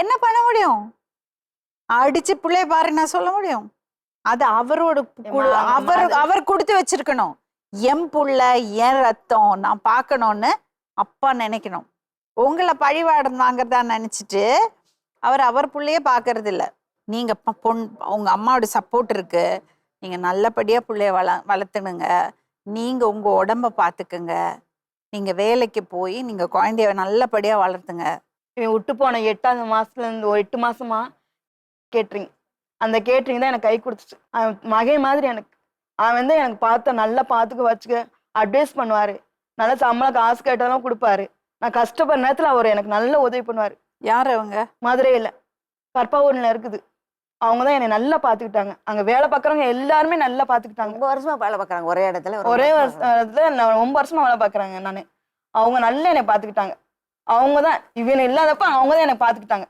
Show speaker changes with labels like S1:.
S1: என்ன பண்ண முடியும்? அடிச்சு பிள்ளைய பாரு நான் சொல்ல முடியும்? அது அவரோட அவர் அவர் கொடுத்து வச்சிருக்கணும். என் புள்ள என் ரத்தம் நான் பார்க்கணும்னு அப்பா நினைக்கணும். உங்களை பழிவாடம் வாங்குறதா நினைச்சிட்டு அவர் அவர் புள்ளைய பார்க்கறது இல்ல நீங்க பொன் உங்க அம்மாவோட சப்போர்ட் இருக்கு. நீங்க நல்லபடியா புள்ளைய வள வளர்த்துனுங்க நீங்க உங்க உடம்ப பார்த்துக்குங்க நீங்க வேலைக்கு போய் நீங்க குழந்தைய நல்லபடியா வளர்த்துங்க.
S2: இவன் விட்டு போன எட்டாவது மாசத்துல இருந்து ஒரு எட்டு மாசமா கேட்ரிங் அந்த கேட்ரிங் தான் எனக்கு கை கொடுத்துச்சு. அவன் மகன் மாதிரி எனக்கு. அவன் வந்து எனக்கு பார்த்த நல்லா பார்த்துக்க வச்சுக்க அட்வைஸ் பண்ணுவாரு. நல்ல சம்பளம் காசு கேட்டாலும் கொடுப்பாரு. நான் கஷ்டப்படுற நேரத்துல அவர் எனக்கு நல்ல உதவி பண்ணுவாரு.
S1: யார் அவங்க?
S2: மதுரையில. கற்பாவூர்ல இருக்குது. அவங்க தான் என்னை நல்லா பார்த்துக்கிட்டாங்க. அங்க வேலை பார்க்குறவங்க எல்லாருமே நல்லா பார்த்துக்கிட்டாங்க.
S3: ரொம்ப வருஷமா வேலை பார்க்கறாங்க. ஒரே இடத்துல
S2: ஒரே
S3: வருஷமா.
S2: வருஷத்துல நான் ரொம்ப வருஷமா வேலை பார்க்குறாங்க நான். அவங்க நல்லா என்னை பார்த்துக்கிட்டாங்க. அவங்க தான் இவன் இல்லாதப்ப அவங்க தான் என்னை பார்த்துக்கிட்டாங்க.